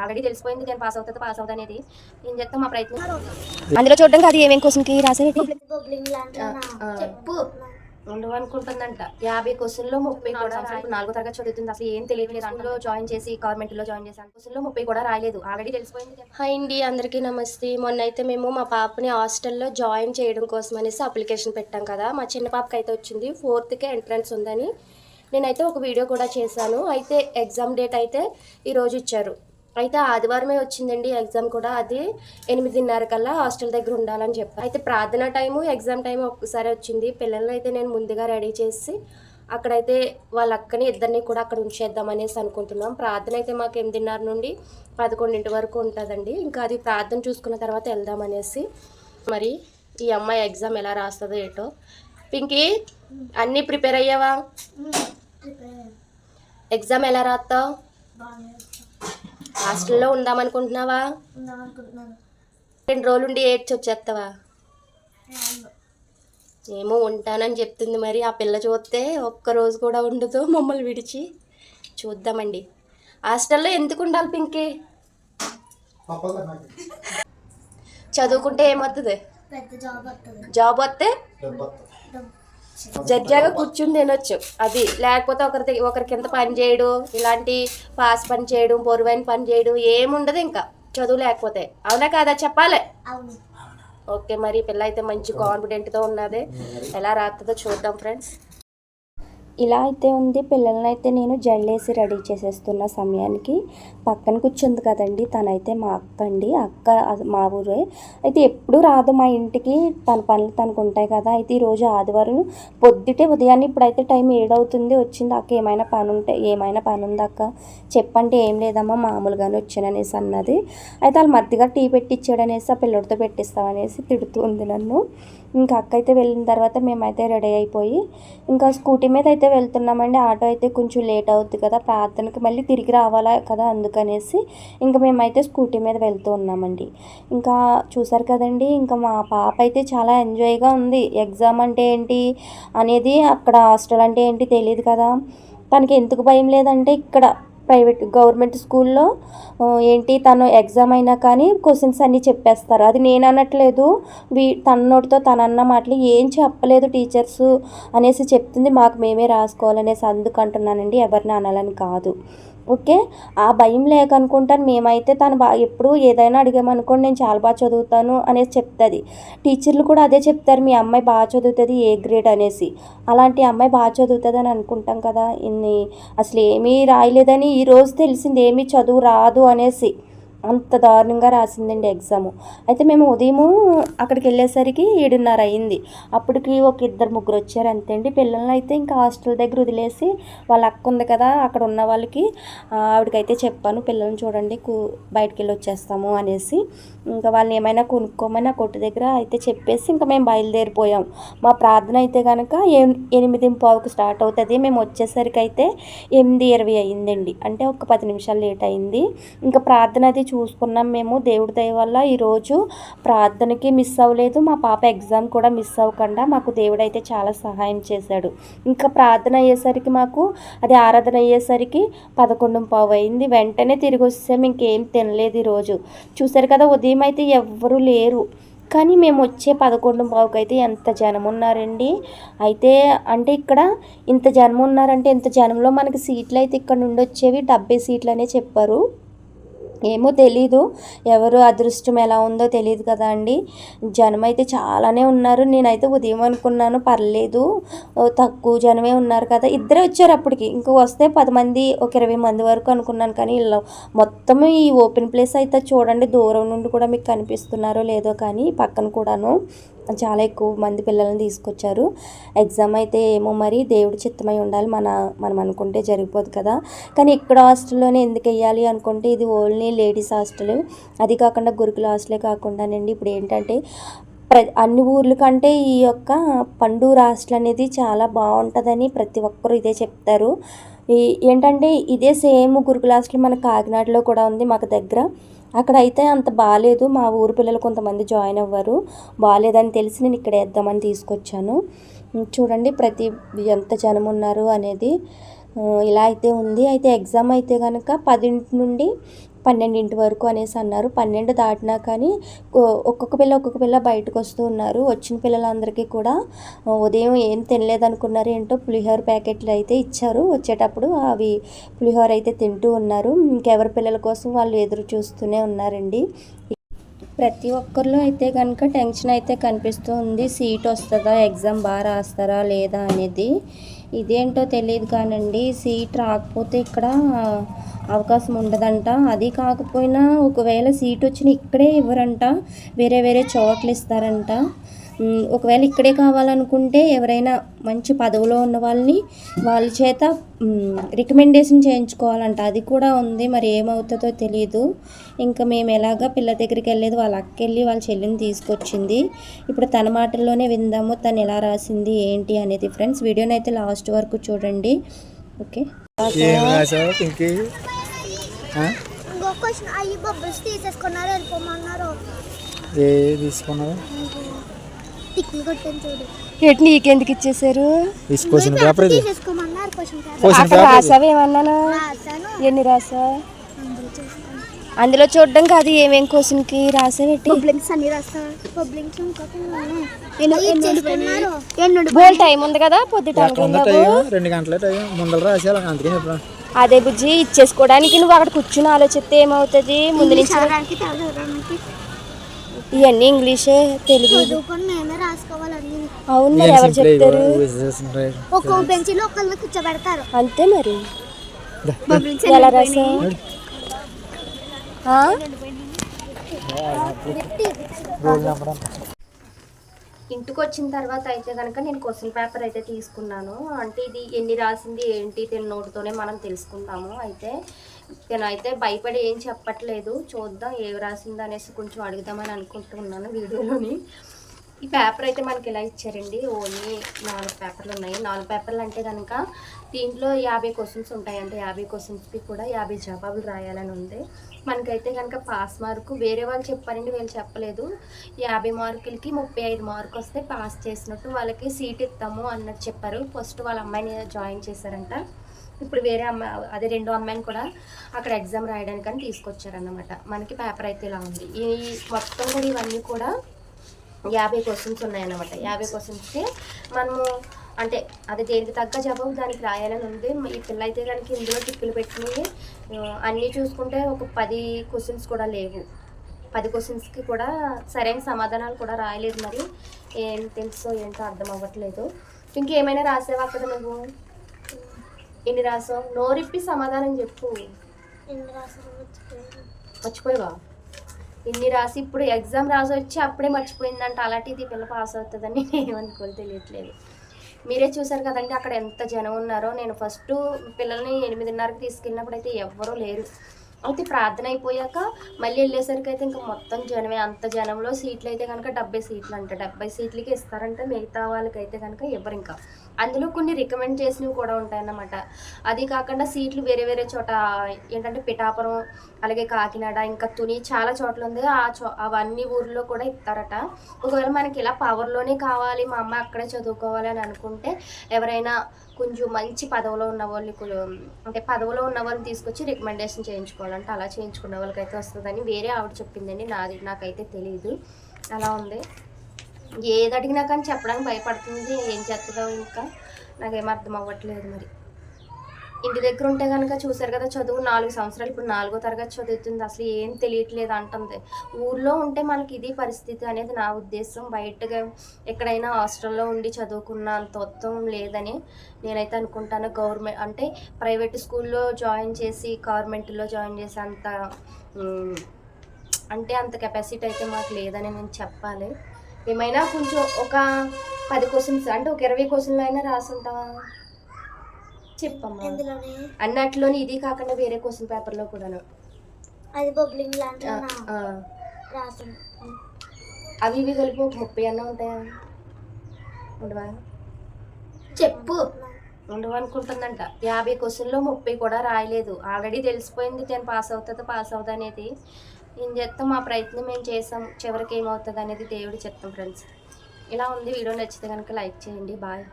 Already తెలిసిపోయింది నేను pass అవుతుంది పాస్ అవుతుంది అనేది. ఏం చేస్తాం మా ప్రయత్నం. అందులో చూడడం కాదు ఏమేం క్వశ్చన్కి రాసేది బొబ్లింగ్ లాంటి చెప్పు ఉండవు అనుకుంటుందంట. యాభై క్వశ్చన్లో ముప్పై కూడా నాలుగో తరగతి చదువుతుంది అసలు ఏం తెలియలేదు అందులో జాయిన్ చేసి గవర్నమెంట్లో జాయిన్ చేసి క్వశ్చన్లో ముప్పై కూడా రాయలేదు. ఆల్రెడీ తెలిసిపోయింది. హాయ్ అండి అందరికీ నమస్తే. మొన్న అయితే మేము మా పాపని హాస్టల్లో జాయిన్ చేయడం కోసం అనేసి అప్లికేషన్ పెట్టాం కదా. మా చిన్న పాపకి అయితే వచ్చింది. ఫోర్త్కే ఎంట్రన్స్ ఉందని. నేనైతే ఒక వీడియో కూడా చేశాను. అయితే ఎగ్జామ్ డేట్ అయితే ఈరోజు ఇచ్చారు. అయితే ఆదివారమే వచ్చిందండి ఎగ్జామ్ కూడా. అది ఎనిమిదిన్నర కల్లా హాస్టల్ దగ్గర ఉండాలని చెప్పారు అయితే ప్రార్థన టైము ఎగ్జామ్ టైం ఒక్కసారి వచ్చింది. పిల్లల్ని అయితే నేను ముందుగా రెడీ చేసి అక్కడైతే వాళ్ళ అక్కని ఇద్దరిని కూడా అక్కడ ఉంచేద్దాం అనేసి అనుకుంటున్నాం. ప్రార్థన అయితే మాకు ఎనిమిదిన్నర నుండి పదకొండింటి వరకు ఉంటుందండి. ఇంకా అది ప్రార్థన చూసుకున్న తర్వాత వెళ్దాం అనేసి మరి ఈ అమ్మాయి ఎగ్జామ్ ఎలా రాస్తుందో ఏటో. పింకీ అన్నీ ప్రిపేర్ అయ్యావా? ఎగ్జామ్ ఎలా రాస్తావు? హాస్టల్లో ఉందామనుకుంటున్నావా? రెండు రోజులు ఉండి ఏడ్చి వచ్చేస్తావా? ఏమో ఉంటానని చెప్తుంది మరి. ఆ పిల్ల చూస్తే ఒక్క రోజు కూడా ఉండదు మమ్మల్ని విడిచి. చూద్దామండి. హాస్టల్లో ఎందుకు ఉండాలి పింకీ? చదువుకుంటే ఏమవుతుంది పెద్ద జాబ్ వస్తుంది జాబ్ వస్తే జడ్జాగా కూర్చుని తినొచ్చు. అది లేకపోతే ఒకరి ఒకరి కింద పని చేయడు ఇలాంటి పాస్ పని చేయడం పొరువైన పని చేయడం ఏముండదు ఇంకా. చదువు లేకపోతే. అవునా కాదా? చెప్పాలి. అవును. ఓకే మరి పిల్ల అయితే మంచి కాన్ఫిడెంట్తో ఉన్నది. ఎలా రాస్తుందో చూద్దాం ఫ్రెండ్స్ ఇలా అయితే ఉంది. పిల్లల్ని అయితే నేను జల్లేసి రెడీ చేసేస్తున్న సమయానికి పక్కన కూర్చుంది కదండి. తనైతే మా అక్క అండి అక్క మా ఊరే. అయితే ఎప్పుడు రాదు మా ఇంటికి. తన పనులు తనకు ఉంటాయి కదా. అయితే ఈరోజు ఆదివారం పొద్దుటే ఉదయాన్నే ఇప్పుడైతే టైం ఏడవుతుంది. వచ్చింది అక్క ఏమైనా పని ఉంటే ఏమైనా పని ఉంది అక్క? చెప్పంటే ఏం లేదమ్మా మామూలుగానే వచ్చాననేసి అన్నది. అయితే వాళ్ళు మధ్యగా టీ పెట్టిచ్చాడనేసి ఆ పిల్లడితో పెట్టిస్తామనేసి తిడుతూ ఉంది నన్ను. ఇంకా అక్క అయితే వెళ్ళిన తర్వాత మేమైతే రెడీ అయిపోయి ఇంకా స్కూటీ మీద అయితే వెళ్తున్నామండి. ఆటో అయితే కొంచెం లేట్ అవుద్ది కదా ప్రార్థనకి మళ్ళీ తిరిగి రావాలా కదా అందుకనేసి ఇంకా మేమైతే స్కూటీ మీద వెళ్తూ ఉన్నామండి. ఇంకా చూసారు కదండి ఇంకా మా పాప అయితే చాలా ఎంజాయ్గా ఉంది. ఎగ్జామ్ అంటే ఏంటి అనేది అక్కడ హాస్టల్ అంటే ఏంటి తెలియదు కదా. తనకి ఎందుకు భయం లేదంటే ఇక్కడ ప్రైవేట్ గవర్నమెంట్ స్కూల్లో ఏంటి తను ఎగ్జామ్ అయినా కానీ క్వశ్చన్స్ అన్నీ చెప్పేస్తారు. అది నేను అనట్లేదు. వీ తన నోటితో తన అన్న మాటలు ఏం చెప్పలేదు టీచర్స్ అనేసి చెప్తుంది. మాకు మేమే రాసుకోవాలనేసి అందుకు అంటున్నానండి. ఎవరిని అనాలని కాదు. ఓకే? ఆ భయం లేక అనుకుంటాను. మేమైతే తను బాగా ఎప్పుడు ఏదైనా అడిగామనుకోండి నేను చాలా బాగా చదువుతాను అనేసి చెప్తుంది. టీచర్లు కూడా అదే చెప్తారు మీ అమ్మాయి బాగా చదువుతుంది ఏ గ్రేడ్? అనేసి. అలాంటి అమ్మాయి బాగా చదువుతుంది అని అనుకుంటాం కదా ఇన్ని అసలు ఏమీ రాయలేదని ఈరోజు తెలిసింది ఏమీ చదువు రాదు అనేసి. అంత దారుణంగా రాసిందండి ఎగ్జామ్. అయితే మేము ఉదయము అక్కడికి వెళ్ళేసరికి ఏడున్నర అయింది. అప్పటికి ఒక ఇద్దరు ముగ్గురు వచ్చారు అంతే అండి. పిల్లల్ని అయితే ఇంకా హాస్టల్ దగ్గర వదిలేసి వాళ్ళ అక్క ఉంది కదా అక్కడ ఉన్న వాళ్ళకి ఆవిడకైతే చెప్పాను పిల్లల్ని చూడండి కూ బయటికి వెళ్ళి వచ్చేస్తాము అనేసి. ఇంకా వాళ్ళని ఏమైనా కొనుక్కోమని ఆ కొట్టు దగ్గర అయితే చెప్పేసి ఇంకా మేము బయలుదేరిపోయాం. మా ప్రార్థన అయితే కనుక ఎనిమిది పావుకు స్టార్ట్ అవుతుంది. మేము వచ్చేసరికి అయితే ఎనిమిది ఇరవై అయిందండి. అంటే ఒక పది నిమిషాలు లేట్ అయింది. ఇంకా ప్రార్థన అది చూసుకున్నాం మేము. దేవుడి దయ వల్ల ఈరోజు ప్రార్థనకి మిస్ అవ్వలేదు. మా పాప ఎగ్జామ్ కూడా మిస్ అవ్వకుండా మాకు దేవుడు అయితే చాలా సహాయం చేశాడు. ఇంకా ప్రార్థన అయ్యేసరికి మాకు అది ఆరాధన అయ్యేసరికి పదకొండు పావు అయింది. వెంటనే తిరిగి వస్తాం ఇంకేం తినలేదు ఈరోజు చూసారు కదా ఉదయం అయితే ఎవ్వరూ లేరు. కానీ మేము వచ్చే పదకొండు పావుకి అయితే ఎంత జనం ఉన్నారండి? అయితే అంటే ఇక్కడ ఇంత జనం ఉన్నారంటే ఇంత జనంలో మనకి సీట్లు అయితే ఇక్కడ నుండి వచ్చేవి డెబ్బై సీట్లు అనే చెప్పారు. ఏమో తెలీదు. ఎవరు అదృష్టం ఎలా ఉందో తెలియదు కదా అండి. జనం అయితే చాలానే ఉన్నారు. నేనైతే ఉదయం అనుకున్నాను పర్లేదు. తక్కువ జనమే ఉన్నారు కదా. ఇద్దరే వచ్చారు అప్పటికి. ఇంకా వస్తే పది మంది ఒక ఇరవై మంది వరకు అనుకున్నాను కానీ ఇలా మొత్తం ఈ ఓపెన్ ప్లేస్ అయితే చూడండి. దూరం నుండి కూడా మీకు కనిపిస్తున్నారో లేదో కానీ పక్కన కూడాను. చాలా ఎక్కువ మంది పిల్లల్ని తీసుకొచ్చారు. ఎగ్జామ్ అయితే ఏమో మరి దేవుడి చిత్తమై ఉండాలి. మన మనం అనుకుంటే జరిగిపోదు కదా. కానీ ఇక్కడ హాస్టల్లోనే ఎందుకు వెయ్యాలి అనుకుంటే ఇది ఓన్లీ లేడీస్ హాస్టల్. అది కాకుండా గురుకుల హాస్టలే కాకుండానండి ఇప్పుడు ఏంటంటే ప్ర అన్ని ఊర్ల కంటే ఈ యొక్క పండూరు హాస్టల్ అనేది చాలా బాగుంటుందని ప్రతి ఒక్కరూ ఇదే చెప్తారు. ఈ ఏంటంటే ఇదే సేమ్ గురుకుల హాస్టల్ మన కాకినాడలో కూడా ఉంది. మాకు దగ్గర అక్కడ అయితే అంత బాగాలేదు మా ఊరు పిల్లలు కొంతమంది జాయిన్ అవ్వరు. బాగాలేదని తెలిసి నేను ఇక్కడ వేద్దామని తీసుకొచ్చాను. చూడండి ప్రతి ఎంత జనం ఉన్నారు అనేది. ఇలా అయితే ఉంది. అయితే ఎగ్జామ్ అయితే కనుక పదింటి నుండి పన్నెండింటి వరకు అనేసి అన్నారు. పన్నెండు దాటినా కానీ ఒక్కొక్క పిల్ల ఒక్కొక్క పిల్ల బయటకు వస్తూ ఉన్నారు. వచ్చిన పిల్లలందరికీ కూడా ఉదయం ఏం తినలేదనుకున్నారు ఏంటో పులిహోర ప్యాకెట్లు అయితే ఇచ్చారు. వచ్చేటప్పుడు అవి పులిహోర అయితే తింటూ ఉన్నారు. ఇంకెవరి పిల్లల కోసం వాళ్ళు ఎదురు చూస్తూనే ఉన్నారండి. ప్రతి ఒక్కరిలో అయితే కనుక టెన్షన్ అయితే కనిపిస్తూ ఉంది. సీట్ వస్తుందా ఎగ్జామ్ బాగా రాస్తారా లేదా అనేది ఇదేంటో తెలియదు కానండి. సీట్ రాకపోతే ఇక్కడ అవకాశం ఉండదంట. అది కాకపోయినా ఒకవేళ సీట్ వచ్చిన ఇక్కడే ఇవ్వరంట. వేరే వేరే చోట్ల ఇస్తారంట ఒకవేళ ఇక్కడే కావాలనుకుంటే ఎవరైనా మంచి పదవిలో ఉన్న వాళ్ళని వాళ్ళ చేత రికమెండేషన్ చేయించుకోవాలంట. అది కూడా ఉంది మరి ఏమవుతుందో తెలియదు ఇంకా మేము ఎలాగా పిల్ల దగ్గరికి వెళ్ళేది వాళ్ళ అక్క వెళ్ళి వాళ్ళ చెల్లిని తీసుకొచ్చింది. ఇప్పుడు తన మాటల్లోనే విందాము తను ఎలా రాసింది ఏంటి అనేది ఫ్రెండ్స్. వీడియోని అయితే లాస్ట్ వరకు చూడండి. ఓకే? ఏం ఎటు నీకెందుకు ఇచ్చేసారు క్వశ్చన్ పేపర్ ఇది తీసేసుకోమన్నారు క్వశ్చన్ పేపర్ క్వశ్చన్. రాసావా ఏమన్నాను? ఎన్ని రాసా అందులో చూడడం కాదు ఏమేం రాసావేటి ఇంకొక ఇచ్చేసుకున్నారు ఎన్నుడు బోల్ టైం ఉంది కదా పొద్దు రెండు గంటల టైం. ముందర రాసేయాలి చెప్పిన. అదే బుజ్జి ఇచ్చేసుకోవడానికి నువ్వు అక్కడ కూర్చుని ఆలోచిస్తే ఏమవుతుంది? ముందు నుంచి ఇవన్నీ ఇంగ్లీషే తెలుగు. అవును మరి ఎవరు చెప్తారు? ఒక్కో బెంచ్లో ఒకళ్ళని కూర్చోబెడతారు. అంతే మరి. ఎలా రాసా ఇంటికి వచ్చిన తర్వాత అయితే కనుక నేను క్వశ్చన్ పేపర్ అయితే తీసుకున్నాను. అంటే ఇది ఎన్ని రాసింది ఏంటి తిన నోటుతోనే మనం తెలుసుకుంటాము అయితే నేనైతే భయపడి ఏం చెప్పట్లేదు. చూద్దాం ఏవి రాసింది అనేసి కొంచెం అడుగుదామని అనుకుంటున్నాను వీడియోలోని. ఈ పేపర్ అయితే మనకి ఇలా ఇచ్చారండి. ఓన్లీ నాలుగు పేపర్లు ఉన్నాయి. నాలుగు పేపర్లు అంటే కనుక దీంట్లో యాభై క్వశ్చన్స్ ఉంటాయంటే. యాభై క్వశ్చన్స్కి కూడా యాభై జవాబులు రాయాలని ఉంది. మనకైతే కనుక పాస్ మార్కు వేరే వాళ్ళు చెప్పారండి వీళ్ళు చెప్పలేదు. యాభై మార్కులకి ముప్పై ఐదు మార్కు వస్తే పాస్ చేసినట్టు వాళ్ళకి సీట్ ఇస్తాము అన్నట్టు చెప్పారు. ఫస్ట్ వాళ్ళ అమ్మాయిని జాయిన్ చేశారంట. ఇప్పుడు వేరే అమ్మాయి అదే రెండో అమ్మాయిని కూడా అక్కడ ఎగ్జామ్ రాయడానికని తీసుకొచ్చారన్నమాట. మనకి పేపర్ అయితే ఇలా ఉంది. ఈ మొత్తం కూడా ఇవన్నీ కూడా యాభై క్వశ్చన్స్ ఉన్నాయన్నమాట. యాభై క్వశ్చన్స్కి మనము అంటే అది దేనికి తగ్గ జవాబు దానికి రాయాలని ఉంది. ఈ పిల్ల అయితే కనుక ఇందులో టిప్పులు పెట్టినవి ఆ, అన్నీ చూసుకుంటే ఒక పది క్వశ్చన్స్ కూడా లేవు. పది క్వశ్చన్స్కి కూడా సరైన సమాధానాలు కూడా రాయలేదు మరి. ఏం తెలుసో ఏంటో అర్థం అవ్వట్లేదు. ఇంకేమైనా రాసావా అక్కడ నువ్వు? ఎన్ని రాసావు? నోరిప్పి సమాధానం చెప్పు. మర్చిపోయావా? ఇన్ని రాసి ఇప్పుడు ఎగ్జామ్ రాసి వచ్చి అప్పుడే మర్చిపోయిందంట. అలాంటిది పిల్ల పాస్ అవుతుందని ఏమనుకోని తెలియట్లేదు. మీరే చూసారు కదండి అక్కడ ఎంత జనం ఉన్నారో. నేను ఫస్ట్ పిల్లల్ని ఎనిమిదిన్నరకి తీసుకెళ్ళినప్పుడు అయితే ఎవ్వరూ లేరు. అయితే ప్రార్థన అయిపోయాక మళ్ళీ వెళ్ళేసరికి అయితే ఇంకా మొత్తం జనమే అంత జనంలో సీట్లు అయితే కనుక డెబ్బై సీట్లు అంట డెబ్బై సీట్లకి ఇస్తారంటే మిగతా వాళ్ళకైతే కనుక ఇవ్వరు ఇంకా. అందులో కొన్ని రికమెండ్ చేసినవి కూడా ఉంటాయన్నమాట. అది కాకుండా సీట్లు వేరే వేరే చోట ఏంటంటే పిఠాపురం అలాగే కాకినాడ ఇంకా తుని చాలా చోట్ల ఉంది. ఆ చో అవన్నీ ఊర్లో కూడా ఇస్తారట. ఒకవేళ మనకి ఇలా పవర్లోనే కావాలి మా అమ్మ అక్కడే చదువుకోవాలి అని అనుకుంటే ఎవరైనా కొంచెం మంచి పదవిలో ఉన్న వాళ్ళు అంటే పదవిలో ఉన్న వాళ్ళని తీసుకొచ్చి రికమెండేషన్ చేయించుకోవాలంటే అలా చేయించుకున్న వాళ్ళకైతే వస్తుందని వేరే ఆవిడ చెప్పిందండి నాది నాకైతే తెలియదు అలా ఉంది. ఏది అడిగినా కానీ చెప్పడానికి భయపడుతుంది. ఏం చేస్తుందో ఇంకా నాకేం అర్థం అవ్వట్లేదు మరి. ఇంటి దగ్గర ఉంటే కనుక చూసారు కదా చదువు నాలుగు సంవత్సరాలు ఇప్పుడు నాలుగో తరగతి చదువుతుంది. అసలు ఏం తెలియట్లేదు అంటుంది. ఊర్లో ఉంటే మనకి ఇది పరిస్థితి అనేది నా ఉద్దేశం. బయటగా ఎక్కడైనా హాస్టల్లో ఉండి చదువుకున్న అంత ఉత్తమం లేదని నేనైతే అనుకుంటాను. గవర్నమెంట్ అంటే ప్రైవేట్ స్కూల్లో జాయిన్ చేసి గవర్నమెంట్లో జాయిన్ చేసి అంత అంటే అంత కెపాసిటీ అయితే మాకు లేదని నేను చెప్పాలి. ఏమైనా కొంచెం ఒక పది క్వశ్చన్స్ అంటే ఒక ఇరవై క్వశ్చన్లు అయినా రాసుంటావా? చెప్పమ్మా. అన్నట్లోని ఇది కాకుండా వేరే క్వశ్చన్ పేపర్లో కూడాను. అది బబ్లింగ్ లాంటి అవి ఇవి కలిపి ఒక ముప్పై అన్న ఉంటాయా? ఉండవా? చెప్పు. ఉండవు అనుకుంటుందంట. యాభై క్వశ్చన్లో ముప్పై కూడా రాయలేదు. ఆల్రెడీ తెలిసిపోయింది నేను పాస్ అవుతుందో పాస్ అవుతుంది అనేది. ఏం చేస్తాం? మా ప్రయత్నం మేము చేసాం? చివరికి ఏమవుతుంది అనేది దేవుడు చెప్తాం ఫ్రెండ్స్ ఇలా ఉంది. వీడియో నచ్చితే కనుక లైక్ చేయండి. బాయ్